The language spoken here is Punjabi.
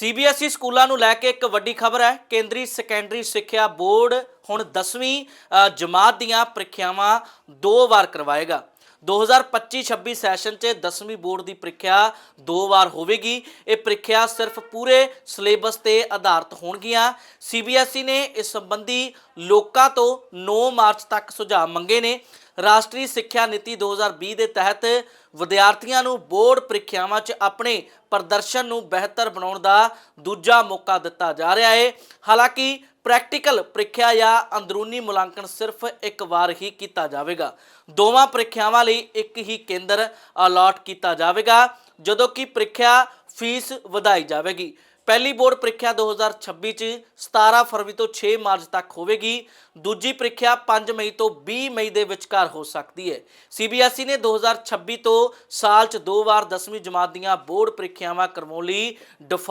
ਸੀਬੀਐਸਈ E ਸਕੂਲਾਂ ਨੂੰ ਲੈ ਕੇ ਇੱਕ ਵੱਡੀ ਖਬਰ ਹੈ। ਕੇਂਦਰੀ ਸੈਕੰਡਰੀ ਸਿੱਖਿਆ ਬੋਰਡ ਹੁਣ 10ਵੀਂ ਜਮਾਤ ਦੀਆਂ ਪ੍ਰੀਖਿਆਵਾਂ ਦੋ ਵਾਰ ਕਰਵਾਏਗਾ। 2025-26 ਸੈਸ਼ਨ 'ਚ 10ਵੀਂ ਬੋਰਡ ਦੀ ਪ੍ਰੀਖਿਆ ਦੋ ਵਾਰ ਹੋਵੇਗੀ। ਇਹ ਪ੍ਰੀਖਿਆ ਸਿਰਫ ਪੂਰੇ ਸਿਲੇਬਸ ਤੇ ਆਧਾਰਿਤ ਹੋਣਗੀਆਂ। ਸੀਬੀਐਸਈ ਨੇ ਇਸ ਸੰਬੰਧੀ ਲੋਕਾਂ ਤੋਂ 9 ਮਾਰਚ ਤੱਕ ਸੁਝਾਅ ਮੰਗੇ ਨੇ। ਰਾਸ਼ਟਰੀ ਸਿੱਖਿਆ ਨੀਤੀ 2020 ਦੇ ਤਹਿਤ ਵਿਦਿਆਰਥੀਆਂ ਨੂੰ ਬੋਰਡ ਪ੍ਰੀਖਿਆਵਾਂ 'ਚ ਆਪਣੇ ਪ੍ਰਦਰਸ਼ਨ ਨੂੰ ਬਿਹਤਰ ਬਣਾਉਣ ਦਾ ਦੂਜਾ ਮੌਕਾ ਦਿੱਤਾ ਜਾ ਰਿਹਾ ਹੈ ਹਾਲਾਂਕਿ, ਪ੍ਰੈਕਟੀਕਲ ਪ੍ਰੀਖਿਆ ਜਾਂ ਅੰਦਰੂਨੀ ਮੁਲਾਂਕਣ ਸਿਰਫ ਇੱਕ ਵਾਰ ਹੀ ਕੀਤਾ ਜਾਵੇਗਾ। ਦੋਵਾਂ ਪ੍ਰੀਖਿਆਵਾਂ ਲਈ ਇੱਕ ਹੀ ਕੇਂਦਰ ਅਲਾਟ ਕੀਤਾ ਜਾਵੇਗਾ, ਜਦੋਂ ਕਿ ਪ੍ਰੀਖਿਆ ਫੀਸ ਵਧਾਈ ਜਾਵੇਗੀ। ਪਹਿਲੀ ਬੋਰਡ ਪ੍ਰੀਖਿਆ 2026 ਚ 17 ਫਰਵਰੀ ਤੋਂ 6 ਮਾਰਚ ਤੱਕ ਹੋਵੇਗੀ। ਦੂਜੀ ਪ੍ਰੀਖਿਆ 5 ਮਈ ਤੋਂ 20 ਮਈ ਦੇ ਵਿਚਕਾਰ ਹੋ ਸਕਦੀ ਹੈ। ਸੀਬੀਐਸਈ ਨੇ 2026 ਤੋਂ ਸਾਲ ਚ ਦੋ ਵਾਰ 10ਵੀਂ ਜਮਾਤ ਦੀਆਂ ਬੋਰਡ ਪ੍ਰੀਖਿਆਵਾਂ ਕਰਵਾਉਣ ਲਈ ਡਿਫਾ